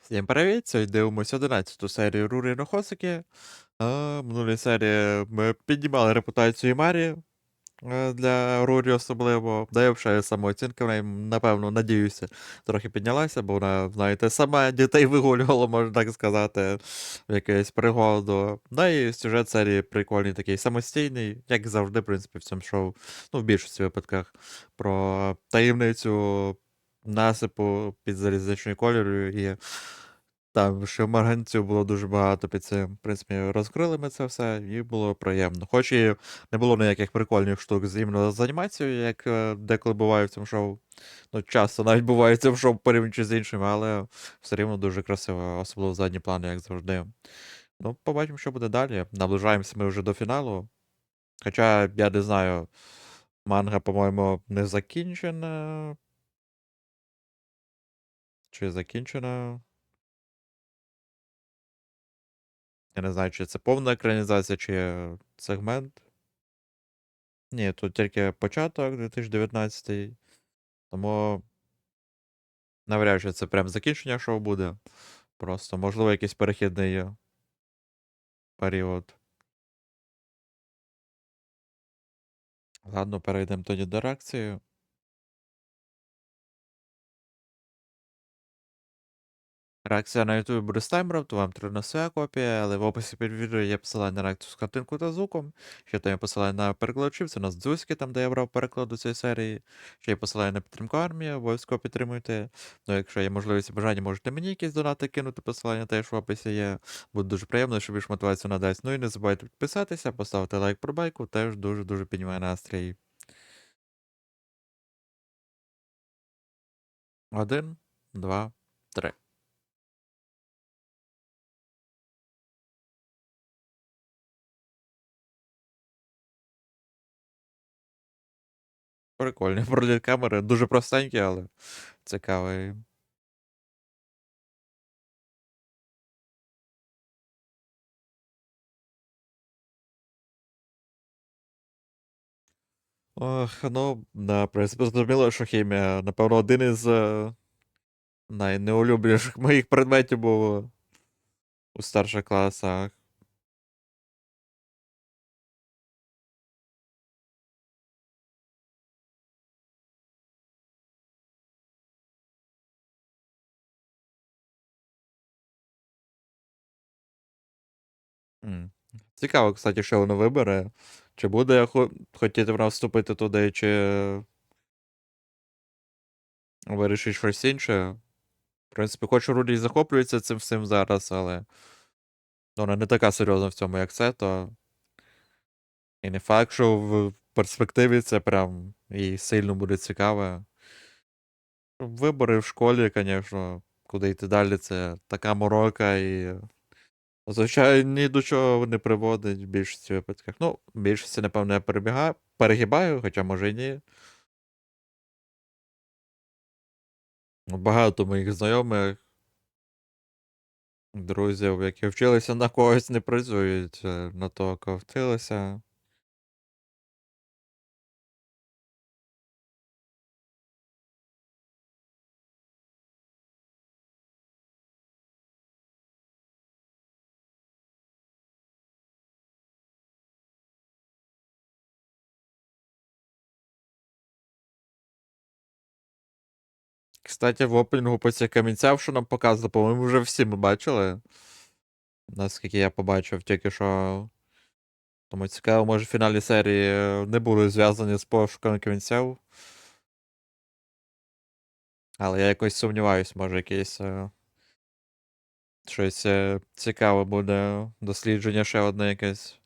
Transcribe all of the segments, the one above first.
Всім привіт! Сьогодні дивимося 11 серію Рурі Нохосики. А, минулій серії ми піднімали репутацію Марі для Рурі особливо. Да і взагалі самооцінка в неї, напевно, надіюся, трохи піднялася, бо вона, знаєте, сама дітей вигулювала, можна так сказати, в якусь пригоду. Да і сюжет серії прикольний такий самостійний, як завжди, в принципі, в цьому шоу. Ну, в більшості випадках, про таємницю насипу під залізничною кольорою і там ще марганців було дуже багато під цим. В принципі, розкрили ми це все, і було приємно. Хоч і не було ніяких прикольних штук з іменно з анімацією, як е, деколи буває в цьому шоу. Ну, часто навіть буває в цьому шоу порівнюючи з іншими, але все рівно дуже красиво, особливо задні плани, як завжди. Ну, побачимо, що буде далі. Наближаємося ми вже до фіналу. Хоча, я не знаю, манга, по-моєму, не закінчена. Чи закінчена? Я не знаю, чи це повна екранізація, чи сегмент. Ні, тут тільки початок 2019. Тому навряд чи це прям закінчення шоу буде. Просто, можливо, якийсь перехідний період. Ладно, перейдемо тоді до реакції. Реакція на YouTube буде з таймером, то вам потрібна своя копія, але в описі під відео є посилання на реакцію з картинкою та звуком. Ще там є посилання на перекладачів, це у нас дзузьки, там де я брав переклад до цієї серії. Ще є посилання на підтримку армії, обов'язково підтримуйте. Ну, якщо є можливість і бажання, можете мені якісь донати кинути, посилання теж в описі є. Буде дуже приємно, що більш мотивацію надасть. Ну і не забувайте підписатися, поставити лайк про байку, теж дуже-дуже піднімає настрій. Один, два, три. Прикольний проліт камери, дуже простенький, але цікавий. Ох, ну, в принципі, зрозуміло, що хімія, напевно, один із е, найнеулюбленіших моїх предметів був у старших класах. Цікаво, кстати, що воно вибере. Чи буде хо- хотіти вона вступити туди, чи вирішить щось інше. В принципі, хоч Рулі і захоплюється цим всім зараз, але вона не така серйозна в цьому, як це, то. І не факт, що в перспективі це прям їй сильно буде цікаве. Вибори в школі, звісно, куди йти далі, це така морока і. Звичайно, ні до чого не приводить в більшості випадках. Ну, в більшості, напевно, я перебігаю, перегибаю, хоча може і ні. Ну, Багато моїх знайомих, друзів, які вчилися на когось, не працюють е, на того, кого вчилися. Кстати, в опенінгу по цих камінцях, що нам показували, по-моєму, вже всі ми бачили. Наскільки я побачив, тільки що. Тому цікаво, може в фіналі серії е, не будуть зв'язані з пошуками камінців. Але я якось сумніваюсь, може якесь. е, Щось е, цікаве буде дослідження ще одне якесь.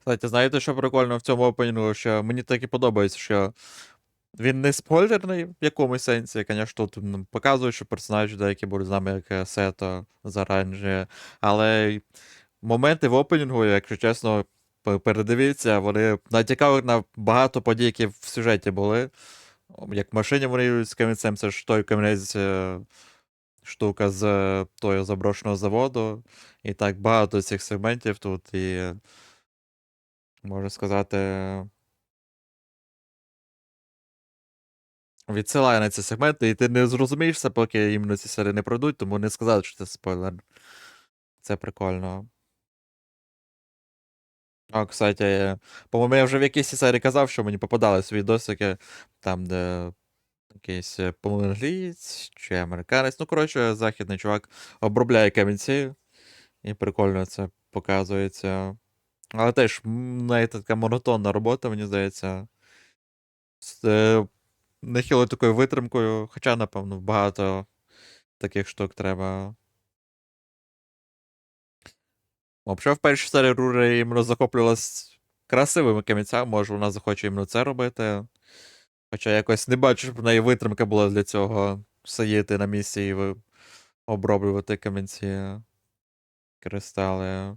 Кстати, знаєте, що прикольно в цьому опенінгу, що мені так і подобається, що він не спойлерний в якомусь сенсі. Звісно, тут нам показують, що персонажі деякі будуть з нами, як е, Сето заранже. Але моменти в опенінгу, якщо чесно, передивіться, вони натякали на багато подій, які в сюжеті були. Як в машині вони з камінцем, це ж той камінець е, штука з е, того заброшеного заводу. І так багато цих сегментів тут, і можна сказати. Відсилає на ці сегменти, і ти не зрозумієш це, поки іменно ці серії не пройдуть, тому не сказати, що це спойлер. Це прикольно. А, кстати, по-моєму, я вже в якійсь серії казав, що мені попадались відосики, там, де якийсь, е, чи американець. Ну, коротше, західний чувак обробляє камінці, і прикольно це показується. Але теж, навіть така монотонна робота, мені здається. З е, нехилою такою витримкою, хоча, напевно, багато таких штук треба. Взагалі, в першій серії Рурі іменно захоплювалась красивими камінцями, може вона захоче іменно це робити. Хоча якось не бачу, щоб в неї витримка була для цього сидіти на місці і оброблювати камінці, кристали.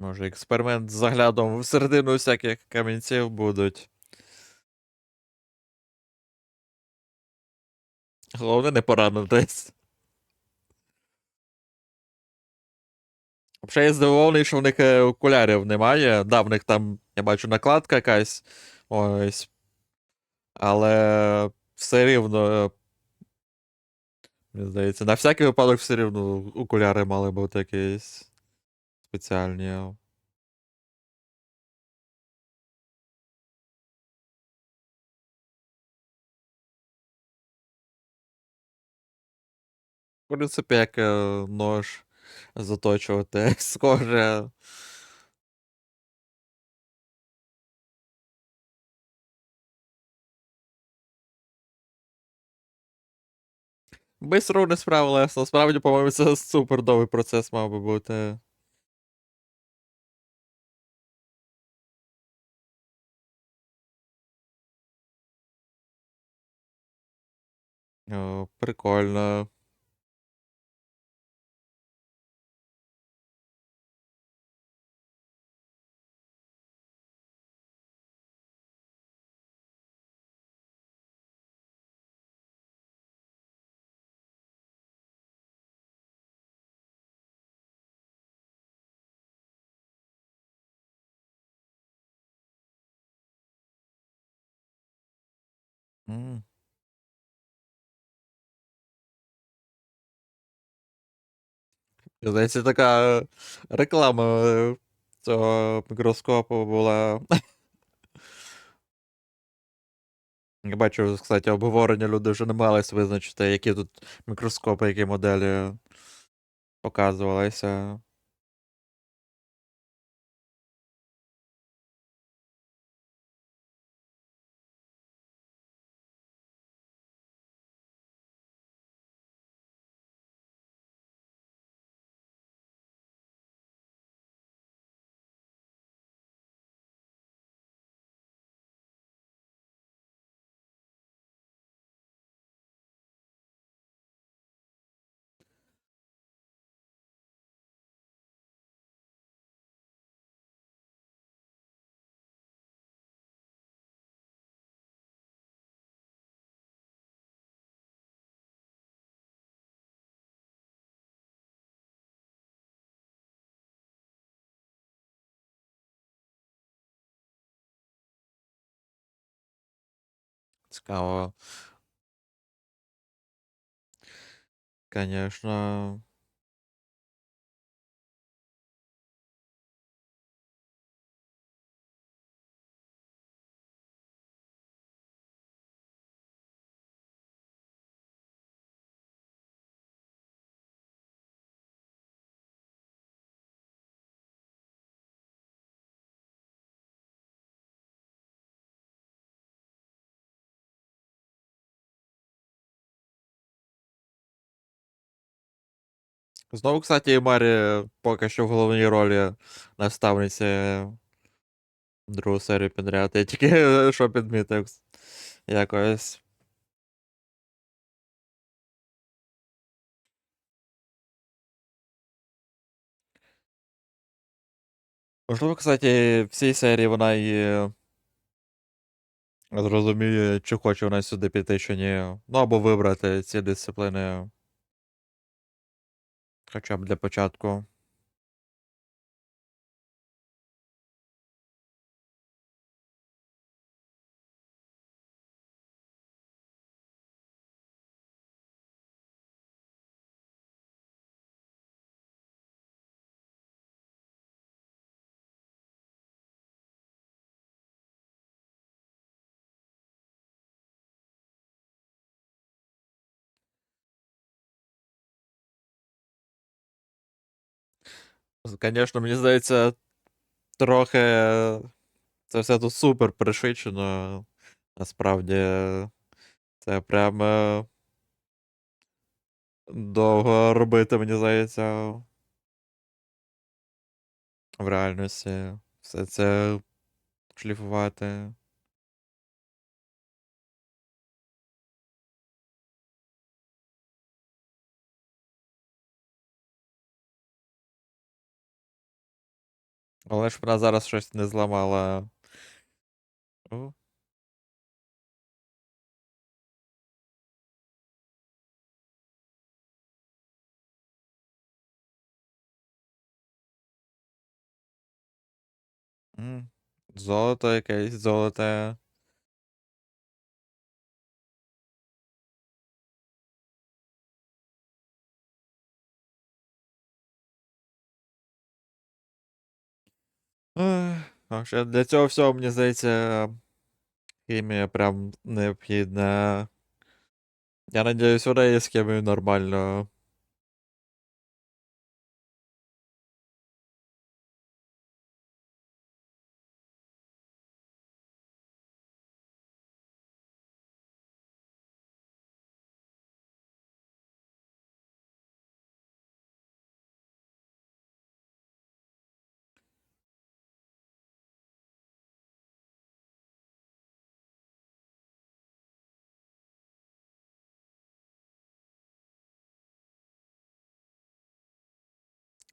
Може, експеримент з заглядом всередину всяких камінців будуть. Головне не поранитись. Взагалі я здивований, що в них е, окулярів немає. Да, в них там, я бачу, накладка якась. Ось. Але все рівно. е, Мені здається, на всякий випадок все рівно окуляри мали бути якісь спеціальні. В принципі, як е, нож заточувати схоже. Бистро не справилась. Насправді, по-моєму, це супер довгий процес мав би бути. О, прикольно. Здається, така реклама е, цього мікроскопу була. Я бачу, кстати, обговорення люди вже не намагались визначити, які тут мікроскопи, які моделі показувалися. Цікаво. Конечно. Знову, кстати, Марі поки що в головній ролі наставниці другу серію підряд. Я тільки що підмітив якось. Можливо, кстати, в цій серії вона і зрозуміє, чи хоче вона сюди піти, чи ні. Ну, або вибрати ці дисципліни. Хоча б для початку. Звісно, мені здається, трохи це все тут супер пришвидшено. Насправді, це прямо довго робити, мені здається. В реальності. Все це шліфувати. Але ж вона зараз щось не зламала. О. М, Золото якесь, золоте. А ще для цього всього, мені здається, хімія прям необхідна. Я надіюсь, у рейс хімію нормально.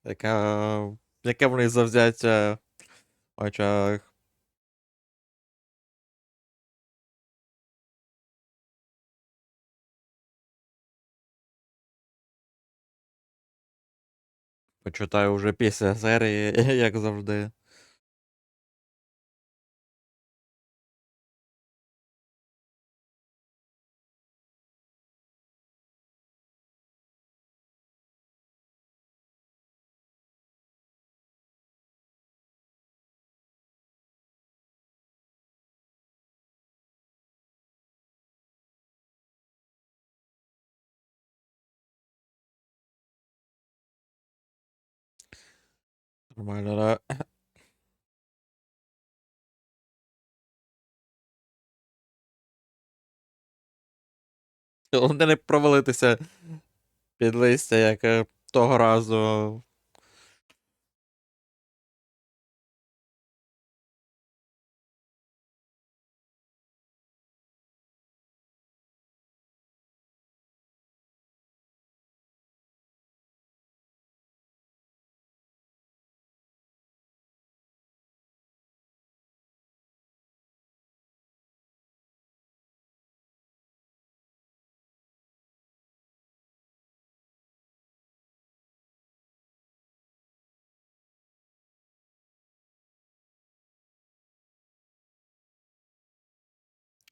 Яка... Яке в завзяття в очах. Почитаю вже після серії, як завжди. Да? Головне не провалитися під листя, як е, того разу.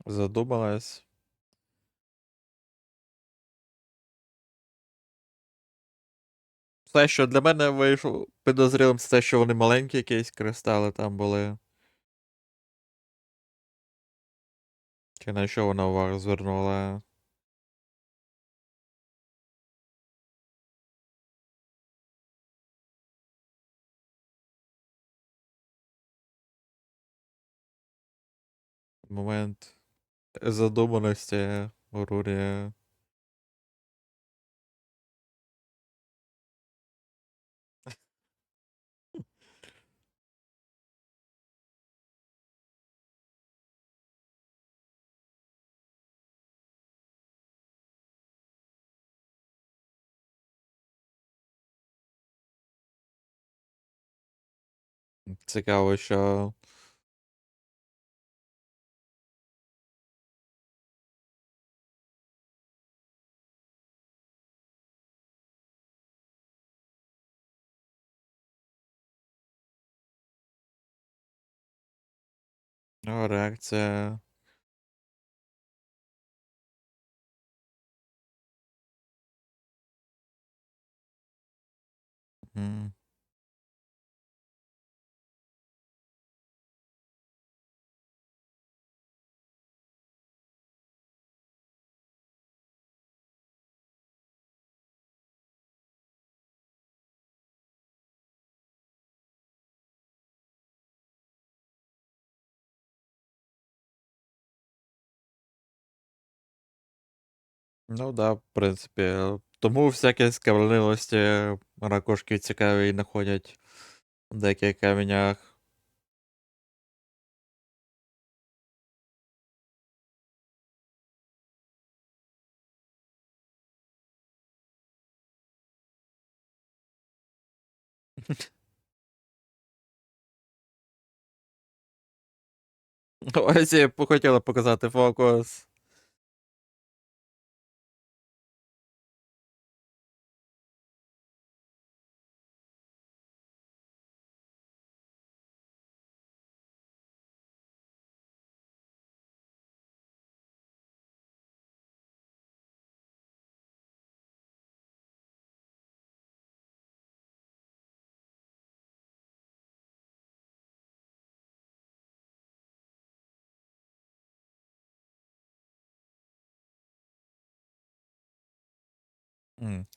Задумалась. Все, що для мене вийшло підозрілим, це те, що вони маленькі якісь кристали там були. Чи на що вона увагу звернула? Момент задуманности Рури. Цікаво, що О, реакція. М. Ну да, в принципі. Тому всякі скавленилості ракушки цікаві знаходять в деяких каменях. Ось я б хотіла показати фокус.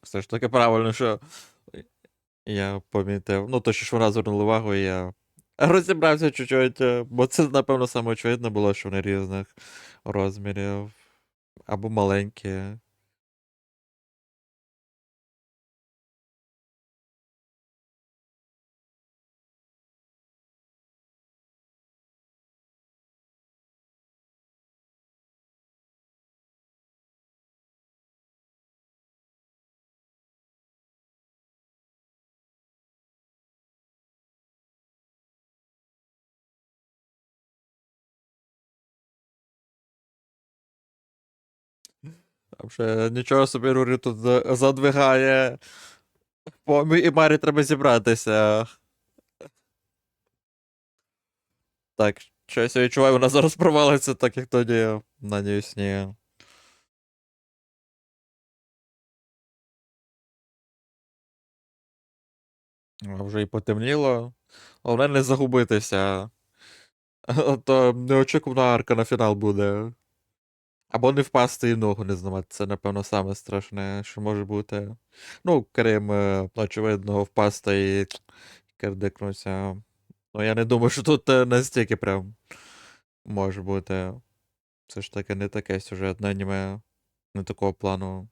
Все ж таки правильно, що я помітив. Ну, то, що вона звернула увагу, я розібрався чуть-чуть, е, бо це, напевно, саме очевидно було, що вони різних розмірів. Або маленькі. Там ще нічого собі Рурі тут задвигає. По і Марі треба зібратися. Так, щось я відчуваю, вона зараз провалиться, так як тоді на Ньюсні. А Вже і потемніло. Головне не загубитися. А То неочікувана арка на фінал буде. Або не впасти і ногу не зламати. Це, напевно, саме страшне, що може бути. Ну, крім е, очевидного, впасти і кирдикнутися. Ну, я не думаю, що тут е, настільки прям може бути. Це ж таки не таке сюжетне аніме, не такого плану.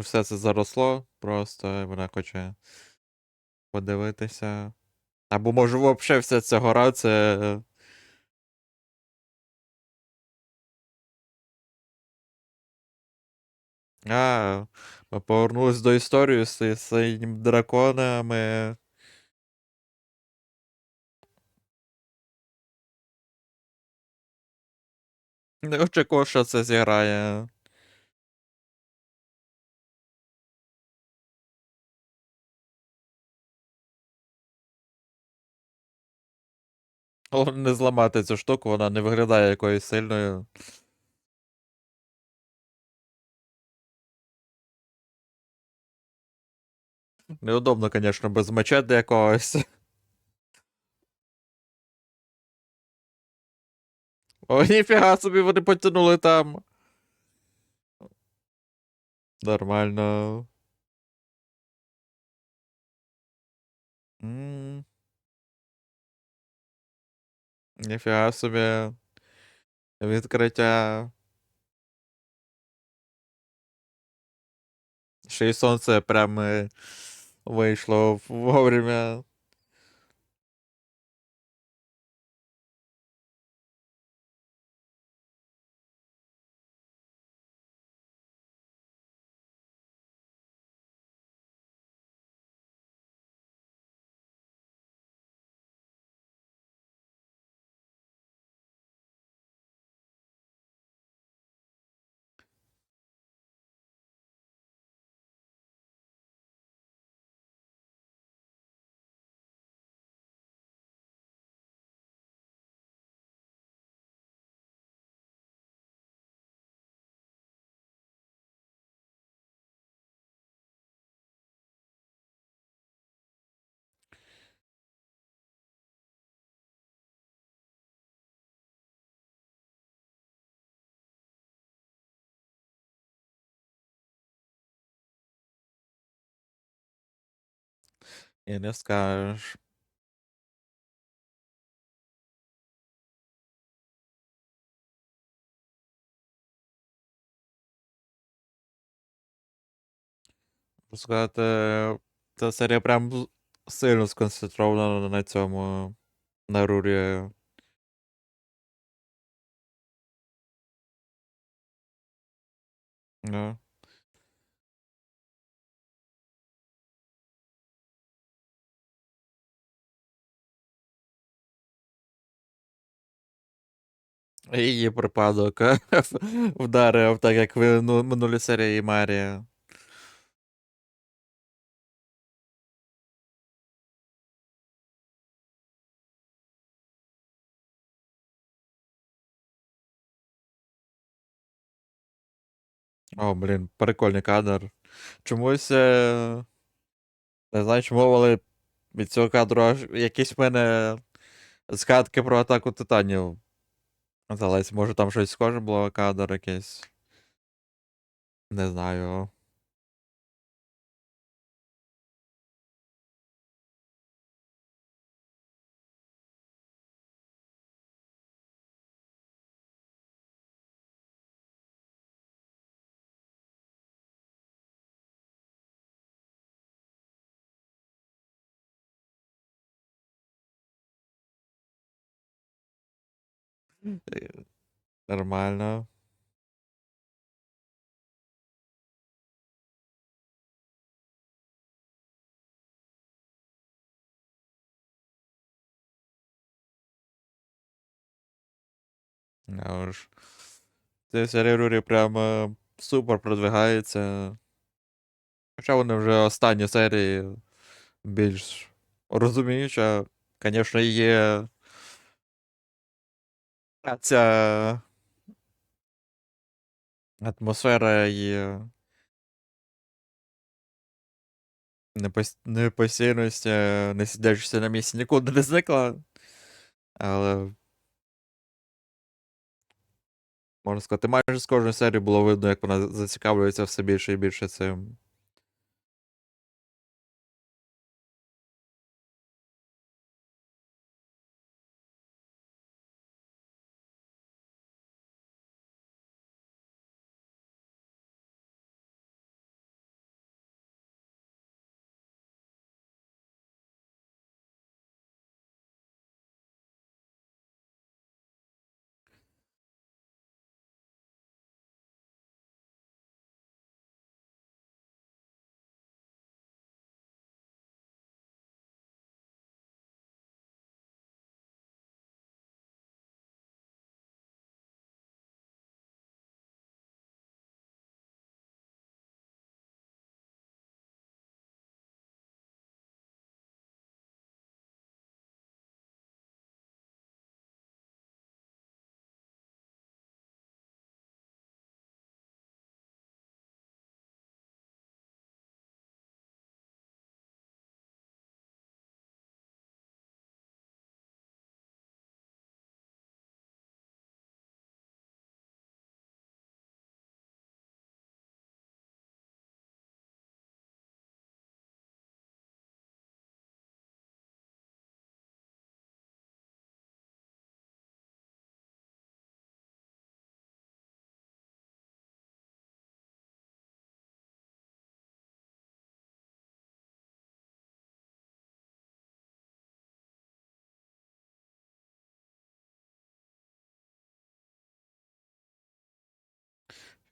Може, все це заросло, просто вона хоче подивитися. Або може взагалі вся ця гора це. А, ми повернулись до історії з синім драконами. Не очікував, що це зіграє. Головне не зламати цю штуку, вона не виглядає якоюсь сильною. Неудобно, звісно, без мечети якогось. О, ніфіга собі вони потягнули там. Нормально. М. Ніфіга собі. Відкриття. Ще й сонце прямо э, вийшло вовремя. І не скажеш. Можу сказати, ця серія прям з- сильно сконцентрована на цьому на Рурі. Да. Її припадок вдарив, так як в ну, минулій серії Марія. О, блін, прикольний кадр. Чомусь. е, Не знаю, чому, але від цього кадру аж якісь в мене згадки про атаку титанів. Здалось, може там щось схоже було, кадр якийсь. Не знаю. Нормально. Я ж. Ця серія Рурі прям е, супер продвигається. Хоча вони вже останні серії більш розуміюча. Звісно, є ця атмосфера і непос... непостійність, е, не сидячися на місці нікуди не зникла. Але. Можна сказати, майже з кожної серії було видно, як вона зацікавлюється все більше і більше цим.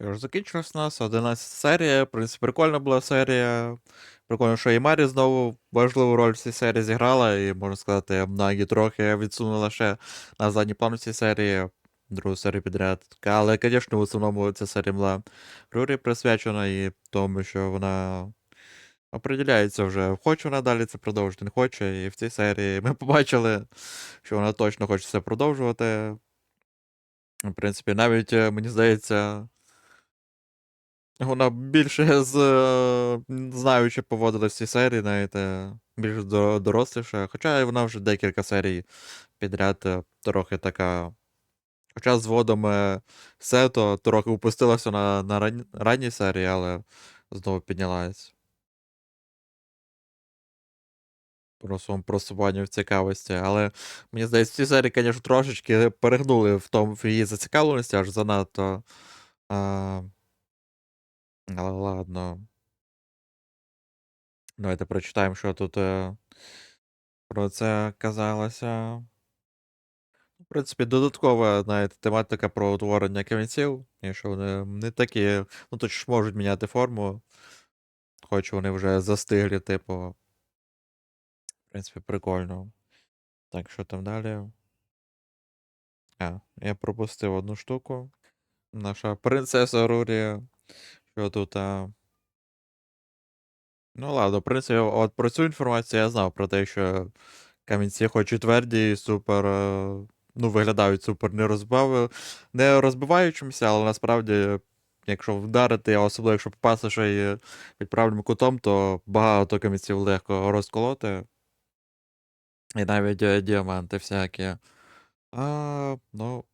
Що закінчилась у нас 11 серія. В принципі, прикольна була серія. Прикольно, що і Марі знову важливу роль в цій серії зіграла, і можна сказати, Нагі трохи відсунула ще на задній план цій серії, другу серію підряд. Але, звісно, в основному ця серія була Рурі присвячена і тому, що вона определяється вже, хоче вона далі це продовжити, не хоче. І в цій серії ми побачили, що вона точно хоче це продовжувати. В принципі, навіть, е, мені здається, вона більше з е, знаючи поводилась в цій серії, знаєте, більш доросліша. Хоча вона вже декілька серій підряд е, трохи така. Хоча з водом е, Сето трохи упустилася на, на ран... ранній серії, але знову піднялась. Про своєму просуванню в цікавості. Але мені здається, в цій серії, звісно, трошечки перегнули в тому в її зацікавленості аж занадто. А... Але ладно. Давайте прочитаємо, що тут е, про це казалося. В принципі, додаткова, знаєте, тематика про утворення камінців, і що вони не такі, ну то ж можуть міняти форму, хоч вони вже застиглі, типу. В принципі, прикольно. Так, що там далі? А, я пропустив одну штуку. Наша принцеса Рурі. Що тут? А... Ну ладно, в принципі, от про цю інформацію я знав про те, що камінці хоч і тверді, і супер. е, Ну, виглядають супер не розбав... не розбиваючимся, але насправді, якщо вдарити, особливо якщо попасти ще й під правильним кутом, то багато камінців легко розколоти. І навіть е, діаманти всякі. А, ну,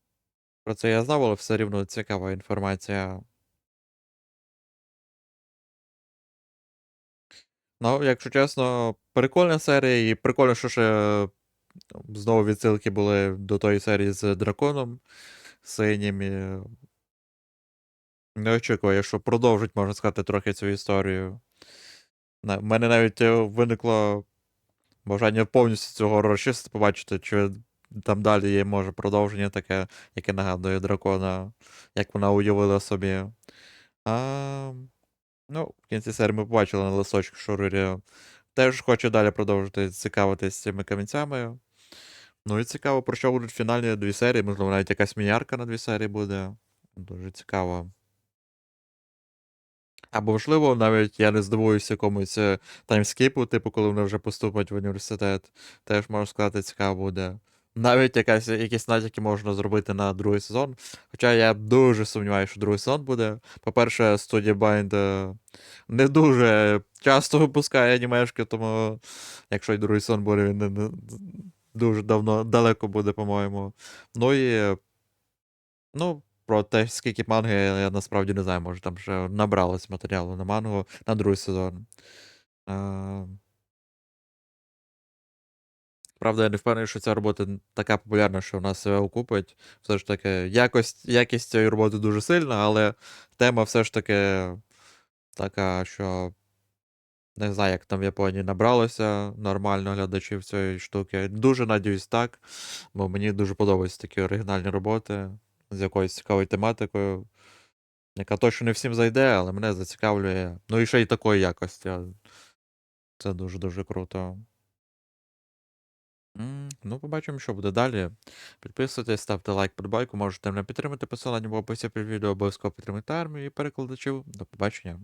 про це я знав, але все рівно цікава інформація. Ну, якщо чесно, прикольна серія, і прикольно, що ще знову відсилки були до тої серії з драконом синім. І... Не очікую, що продовжить, можна сказати, трохи цю історію. У мене навіть е, виникло бажання повністю цього розчистити, побачити, чи там далі є може продовження таке, яке нагадує дракона, як вона уявила собі. А, ну, в кінці серії ми побачили на листочку, що Рурі теж хоче далі продовжити цікавитись цими камінцями. Ну і цікаво, про що будуть фінальні дві серії, можливо, навіть якась мінярка на дві серії буде. Дуже цікаво. Або, можливо, навіть я не здивуюся якомусь е, таймскіпу, типу, коли вони вже поступлять в університет. Теж можу сказати, цікаво буде. Навіть якась, якісь натяки можна зробити на другий сезон. Хоча я дуже сумніваюся, що другий сезон буде. По-перше, студія Bind е, не дуже часто випускає анімешки, тому якщо й другий сезон буде, він не, дуже давно далеко буде, по-моєму. Ну і. Ну, про те, скільки манги, я, я насправді не знаю, може там ще набралось матеріалу на мангу на другий сезон. Правда, я не впевнений, що ця робота така популярна, що вона себе окупить. Все ж таки, якость, якість цієї роботи дуже сильна, але тема все ж таки така, що не знаю, як там в Японії набралося нормально глядачів цієї штуки. Дуже надіюсь так, бо мені дуже подобаються такі оригінальні роботи з якоюсь цікавою тематикою, яка точно не всім зайде, але мене зацікавлює. Ну і ще й такої якості. Це дуже-дуже круто. Ну, побачимо, що буде далі. Підписуйтесь, ставте лайк, подбайку, можете мене підтримати посилання в описі під відео, обов'язково підтримати армію і перекладачів. До побачення.